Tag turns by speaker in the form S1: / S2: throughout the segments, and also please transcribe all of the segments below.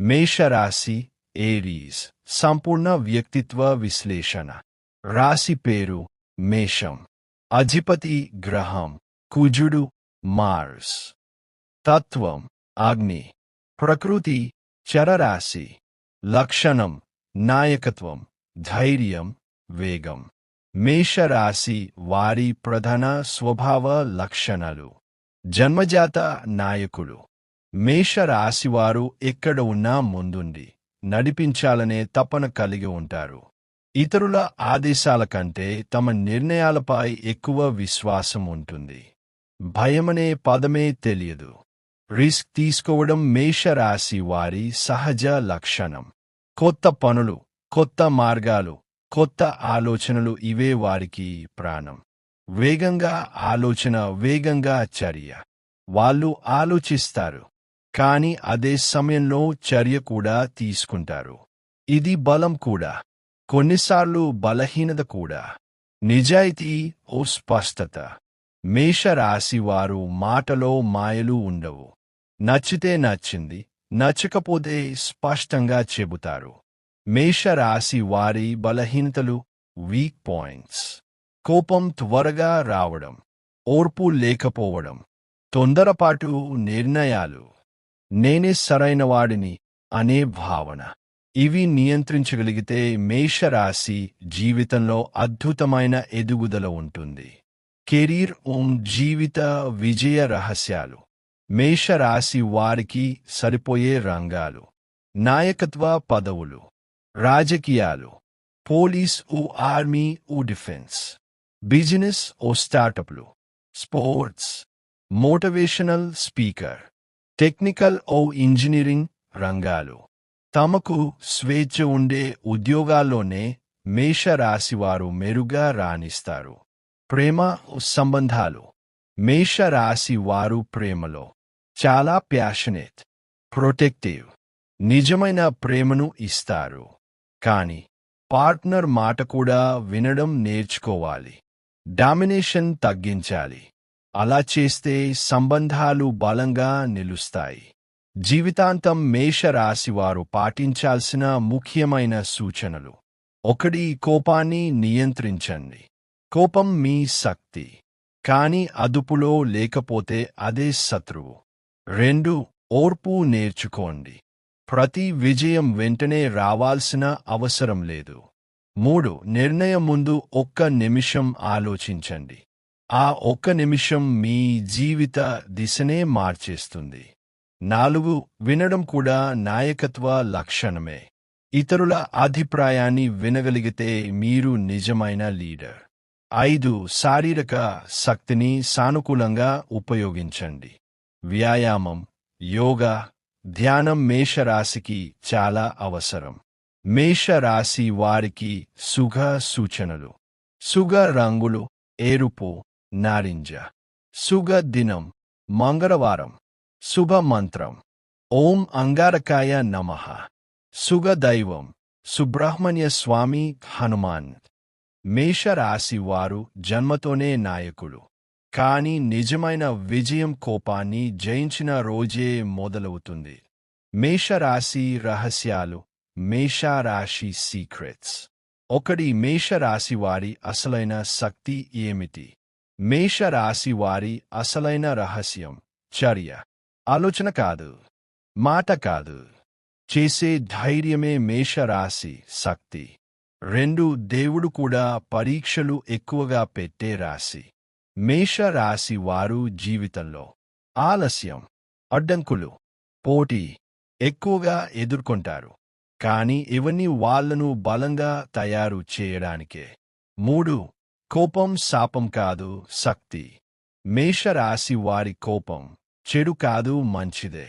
S1: మేషరాశి ఏరీస్. సంపూర్ణ వ్యక్తిత్వ విశ్లేషణ. రాశి పేరు మేషం. అధిపతి గ్రహం. కుజుడు మార్స్. తత్వం అగ్ని. ప్రకృతి చరరాశి. లక్షణం నాయకత్వం ధైర్యం వేగం. మేషరాశి వారి ప్రధాన స్వభావ లక్షణాలు. జన్మజాత నాయకులు మేషరాశివారు ఎక్కడ ఉన్నా ముందుండి నడిపించాలనే తపన కలిగి ఉంటారు. ఇతరుల ఆదేశాల కంటే తమ నిర్ణయాలపై ఎక్కువ విశ్వాసం ఉంటుంది. భయమనే పదమే తెలియదు. రిస్క్ తీసుకోవడం మేషరాశి వారి సహజ లక్షణం. కొత్త పనులు కొత్త మార్గాలు కొత్త ఆలోచనలు ఇవే వారికి ప్రాణం. వేగంగా ఆలోచన వేగంగా చర్య. వాళ్ళు ఆలోచిస్తారు. కాని అదే సమయంలో చర్య కూడా తీసుకుంటారు. ఇది బలం కూడా. కొన్నిసార్లు బలహీనత కూడా. నిజాయితీ ఓ స్పష్టత. మేషరాశి వారు మాటలో మాయలు ఉండవు. నచ్చితే నచ్చింది నచ్చకపోతే స్పష్టంగా చెబుతారు. మేషరాశి వారి బలహీనతలు వీక్ పాయింట్స్ కోపం త్వరగా రావడం. ఓర్పు లేకపోవడం. తొందరపాటు నిర్ణయాలు. నేనే సరైనవాడిని అనే భావన. ఇవి నియంత్రించగలిగితే మేషరాశి జీవితంలో అద్భుతమైన ఎదుగుదల ఉంటుంది. కెరీర్ ఓం జీవిత విజయ రహస్యాలు. మేషరాశి వారికి సరిపోయే రంగాలు. నాయకత్వ పదవులు. రాజకీయాలు. పోలీస్ ఓ ఆర్మీ ఓ డిఫెన్స్. బిజినెస్ ఓ స్టార్టప్లు. స్పోర్ట్స్. Motivational speaker. టెక్నికల్ ఓ ఇంజనీరింగ్ రంగాలు తమకు స్వేచ్ఛ ఉండే ఉద్యోగాల్లోనే మేషరాశివారు మెరుగ్గా రాణిస్తారు. ప్రేమ సంబంధాలు. మేషరాశి వారు ప్రేమలో చాలా ప్యాషనేట్ ప్రొటెక్టివ్ నిజమైన ప్రేమను ఇస్తారు. కాని పార్ట్నర్ మాట కూడా వినడం నేర్చుకోవాలి. డామినేషన్ తగ్గించాలి. అలా చేస్తే సంబంధాలు బలంగా నిలుస్తాయి. జీవితాంతం మేషరాశివారు పాటించాల్సిన ముఖ్యమైన సూచనలు. ఒకటి కోపాన్ని నియంత్రించండి. కోపం మీ శక్తి. కాని అదుపులో లేకపోతే అదే శత్రువు. రెండు ఓర్పు నేర్చుకోండి. ప్రతి విజయం వెంటనే రావాల్సిన అవసరం లేదు. మూడు నిర్ణయం ముందు ఒక్క నిమిషం ఆలోచించండి. ఆ ఒక్క నిమిషం మీ జీవిత దిశనే మార్చేస్తుంది. నాలుగు వినడం కూడా నాయకత్వ లక్షణమే. ఇతరుల అభిప్రాయాన్ని వినగలిగితే మీరు నిజమైన లీడర్. ఐదు శారీరక శక్తిని సానుకూలంగా ఉపయోగించండి. వ్యాయామం యోగా ధ్యానం మేషరాశికి చాలా అవసరం. మేషరాశి వారికి సుఖ సూచనలు. సుగ రంగులు ఎరుపు నారింజ. సుగ దినం. మంగళవారం. శుభ మంత్రం. ఓం అంగారకాయ నమః. సుగ దైవం. సుబ్రహ్మణ్య స్వామి హనుమాన్. మేషరాశి వారు జన్మతోనే నాయకుడు కాని నిజమైన విజయం కోపాన్ని జయించిన రోజే మొదలవుతుంది. మేషరాశి రహస్యాలు. మేషరాశి సీక్రెట్స్. ఒకటి మేషరాశి వారి అసలైన శక్తి ఏమిటి? మేషరాశి వారి అసలైన రహస్యం. చర్య. ఆలోచన కాదు. మాట కాదు. చేసే ధైర్యమే మేషరాశి శక్తి. రెండు దేవుడు కూడా పరీక్షలు ఎక్కువగా పెట్టే రాశి. మేషరాశి వారు జీవితంలో. ఆలస్యం. అడ్డంకులు. పోటీ. ఎక్కువగా ఎదుర్కొంటారు. కాని ఇవన్నీ వాళ్ళను బలంగా తయారు చేయడానికే. మూడు. కోపం శాపం కాదు శక్తి. మేషరాశి వారి కోపం చెడు కాదు మంచిదే.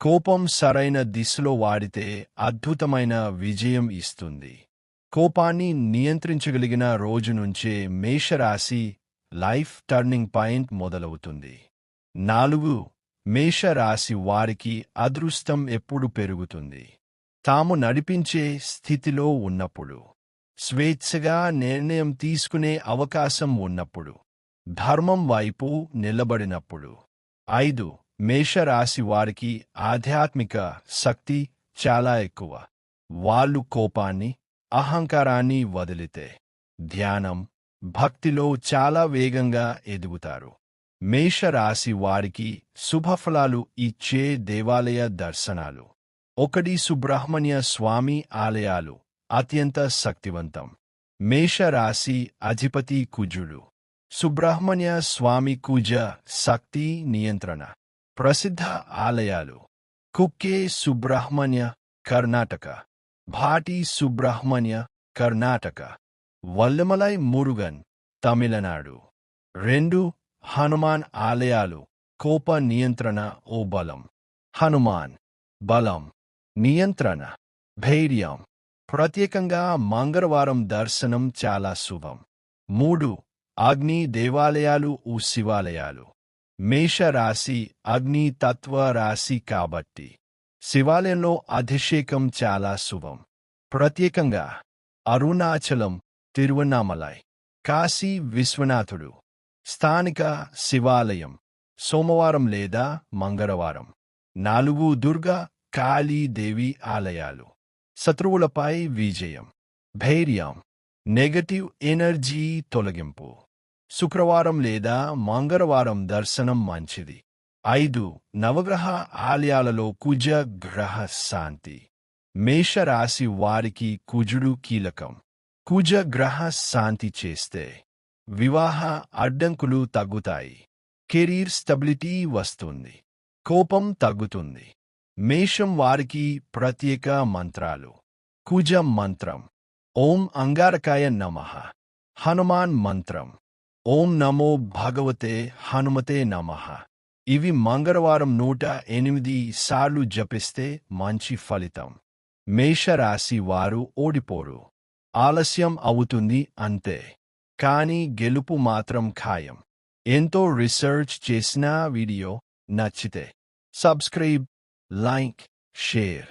S1: కోపం సరైన దిశలో వాడితే అద్భుతమైన విజయం ఇస్తుంది. కోపాన్ని నియంత్రించగలిగిన రోజు నుంచే మేషరాశి లైఫ్ టర్నింగ్ పాయింట్ మొదలవుతుంది. నాలుగు మేషరాశి వారికి అదృష్టం ఎప్పుడు పెరుగుతుంది? తాము నడిపించే స్థితిలో ఉన్నప్పుడు. స్వేచ్ఛగా నిర్ణయం తీసుకునే అవకాశం ఉన్నప్పుడు ధర్మం వైపు నిలబడినప్పుడు. ఐదు మేషరాశి వారికి ఆధ్యాత్మిక శక్తి చాలా ఎక్కువ. వాళ్ళు కోపాన్ని అహంకారాన్ని వదిలితే ధ్యానం భక్తిలో చాలా వేగంగా ఎదుగుతారు. మేషరాశి వారికి శుభఫలాలు ఇచ్చే దేవాలయ దర్శనాలు. ఒకటి సుబ్రహ్మణ్య స్వామి ఆలయాలు. అత్యంత శక్తివంతం మేషరాశి అధిపతి కుజుడు సుబ్రహ్మణ్య స్వామి కుజ శక్తి నియంత్రణ ప్రసిద్ధ ఆలయాలు కుక్కే సుబ్రహ్మణ్య కర్ణాటక భాటి సుబ్రహ్మణ్య కర్ణాటక వల్లమలై మురుగన్ తమిళనాడు రెండు హనుమాన్ ఆలయాలు కోప నియంత్రణ ఓ బలం హనుమాన్ బలం నియంత్రణ ధైర్యం ప్రత్యేకంగా మంగళవారం దర్శనం చాలా శుభం. మూడు అగ్ని దేవాలయాలు ఊ శివాలయాలు. మేషరాశి అగ్ని తత్వ రాశి కాబట్టి శివాలయంలో అభిషేకం చాలా శుభం. ప్రత్యేకంగా అరుణాచలం తిరువన్నామలై కాశీ విశ్వనాథుడు స్థానిక శివాలయం సోమవారం లేదా మంగళవారం. నాలుగు దుర్గా కాళీదేవి ఆలయాలు. శత్రువులపై విజయం. ధైర్యం. నెగటివ్ ఎనర్జీ తొలగింపు. శుక్రవారం లేదా మంగళవారం దర్శనం మంచిది. ఐదు నవగ్రహ ఆలయాలలో కుజ గ్రహ శాంతి. మేషరాశి వారికి కుజుడు కీలకం. కుజ గ్రహ శాంతి చేస్తే వివాహ అడ్డంకులు తగ్గుతాయి. కెరీర్ స్టెబిలిటీ వస్తుంది. కోపం తగ్గుతుంది. మేషం వారికి ప్రత్యేక మంత్రాలు. కుజ మంత్రం. ఓం అంగారకాయ నమః. హనుమాన్ మంత్రం. ఓం నమో భగవతే హనుమతే నమః. ఇవి మంగళవారం నూట ఎనిమిది సార్లు జపిస్తే మంచి ఫలితం. మేషరాశి వారు ఓడిపోరు. ఆలస్యం అవుతుంది అంతే. కానీ గెలుపు మాత్రం ఖాయం. ఎంతో రీసెర్చ్ చేసిన వీడియో నచ్చితే సబ్స్క్రైబ్ like, share,